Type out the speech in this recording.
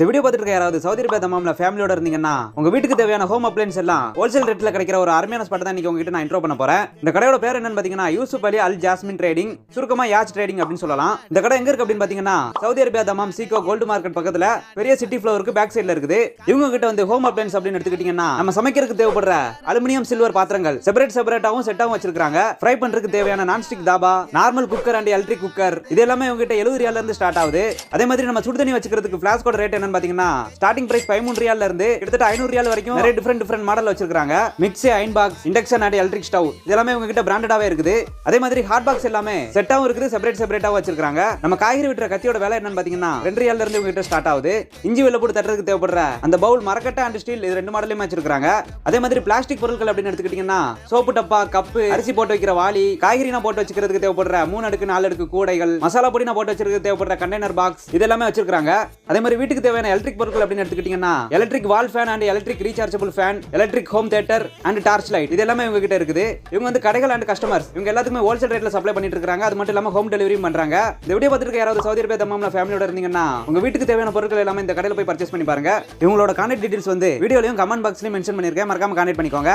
இந்த வீடியோ பார்த்துட்டு இருக்க யாராவது சவுதி அரேபியா தமாம்ல ஃபேமிலியோட இருந்தீங்கன்னா உங்க வீட்டுக்கு தேவையான ஹோம் அப்ளைன்ஸ் எல்லாம் ஹோல்சேல் ரேட்ல கிடைக்கிற ஒரு அருமையான ஸ்பாட் தான் இன்னைக்கு உங்ககிட்ட நான் இன்ட்ரோ பண்ண போறேன். இந்த கடையோட பேர் என்னன்னு பாத்தீங்கன்னா Yusuf Ali Al Jasmine trading சுருக்கமா யாச் ட்ரேடிங் அப்படின்னு சொல்லலாம். இந்த கடை எங்க இருக்கு அப்படின்னு பாத்தீங்கன்னா சவுதி அரேபியா தமாம் சீகோ கோல்டு மார்க்கெட் பக்கத்துல பெரிய சிட்டி ஃப்ளோருக்கு பேக் சைடுல இருக்குது. இவங்க கிட்ட வந்து ஹோம் அப்ளைன்ஸ் அப்படின்னு எடுத்துக்கிட்டீங்கன்னா நம்ம சமைக்கிறதுக்கு தேவைப்படுற அலுமினியம் சில்வர் பாத்திரங்கள் செப்பரேட் செப்பரேட்டாவும் செட்டாவும் வச்சிருக்காங்க ஃப்ரை பண்றதுக்கு தேவையான nonstick dhaba normal cooker and electric cooker இது எல்லாமே இவங்க கிட்ட எழுபது ரியால இருந்து ஸ்டார்ட் ஆகுது. அதே மாதிரி நம்ம சுடு தண்ணி வச்சுக்கிறதுக்கு ஃபிளாஸ்கோட ரேட் என்ன என்னன்னு பாத்தீங்கன்னா ஸ்டார்டிங் பிரைஸ் பதிமூணு ரியால்ல இருந்து கிட்டத்தட்ட ஐநூறு ரியால் வரைக்கும் நிறைய டிஃபரெண்ட் டிஃபரெண்ட் மாடல் வச்சிருக்காங்க mixie iron box induction and electric stove இது எல்லாமே கிட்ட பிராண்டடாவே இருக்குது. அதே மாதிரி ஹாட் பாக்ஸ் எல்லாமே செட்டாவும் இருக்குது செப்பரேட் செப்பரேட்டாவும் வச்சிருக்காங்க நம்ம காய்கறி விட்டுற கத்தியோட வேலை என்னன்னு பாத்தீங்கன்னா ரெண்டு ரியால்ல இருந்து இவங்க கிட்ட ஸ்டார்ட் ஆகுது. இஞ்சி வெள்ள போட்டு தட்டுறதுக்கு தேவைப்படுற அந்த பவுல் மரக்கட்டை அண்ட் ஸ்டீல் இது ரெண்டு மாடலுமே வச்சிருக்காங்க அதே மாதிரி பிளாஸ்டிக் பொருட்கள் அப்படின்னு எடுத்துக்கிட்டீங்கன்னா சோப்பு டப்பா கப்பு அரிசி போட்டு வைக்கிற வாளி காய்கறினா போட்டு வச்சுக்கிறதுக்கு தேவைப்படுற மூணு அடுக்கு நாலு அடுக்கு கூடைகள் மசாலா பொடினா போட்டு வச்சிருக்க தேவைப்படுற கண்டெய்னர் பாக்ஸ் இது எல்லாமே வச்சிருக்காங்க அதே மாதிரி வீட்டுக்கு தேவை தேவையான எலக்ட்ரிக் பொருட்கள் அப்படின்னு எடுத்துக்கிட்டீங்கன்னா electric wall fan and electric rechargeable fan electric home theatre and torch light இது எல்லாமே இவங்க கிட்ட இருக்குது. இவங்க வந்து கடைகள் அண்ட் கஸ்டமர்ஸ் இவங்க எல்லாத்துக்குமே ஹோல்சேல் ரேட்ல சப்ளை பண்ணிட்டு இருக்காங்க. அது மட்டும் இல்லாம ஹோம் டெலிவரியும் பண்றாங்க. இந்த வீடியோ பார்த்துட்டு யாராவது சவுதி அரேபியா தம்மாம்ல ஃபேமிலியோட இருந்தீங்கன்னா உங்க வீட்டுக்கு தேவையான பொருட்கள் எல்லாமே இந்த கடையில் போய் பர்ச்சேஸ் பண்ணி பாருங்க. இவங்களோட கான்டாக்ட் டீடைல்ஸ் வந்து வீடியோலையும் கமெண்ட் பாக்ஸ்லையும் மென்ஷன் பண்ணிருக்கேன் மறக்காம கான்டாக்ட் பண்ணிக்கோங்க.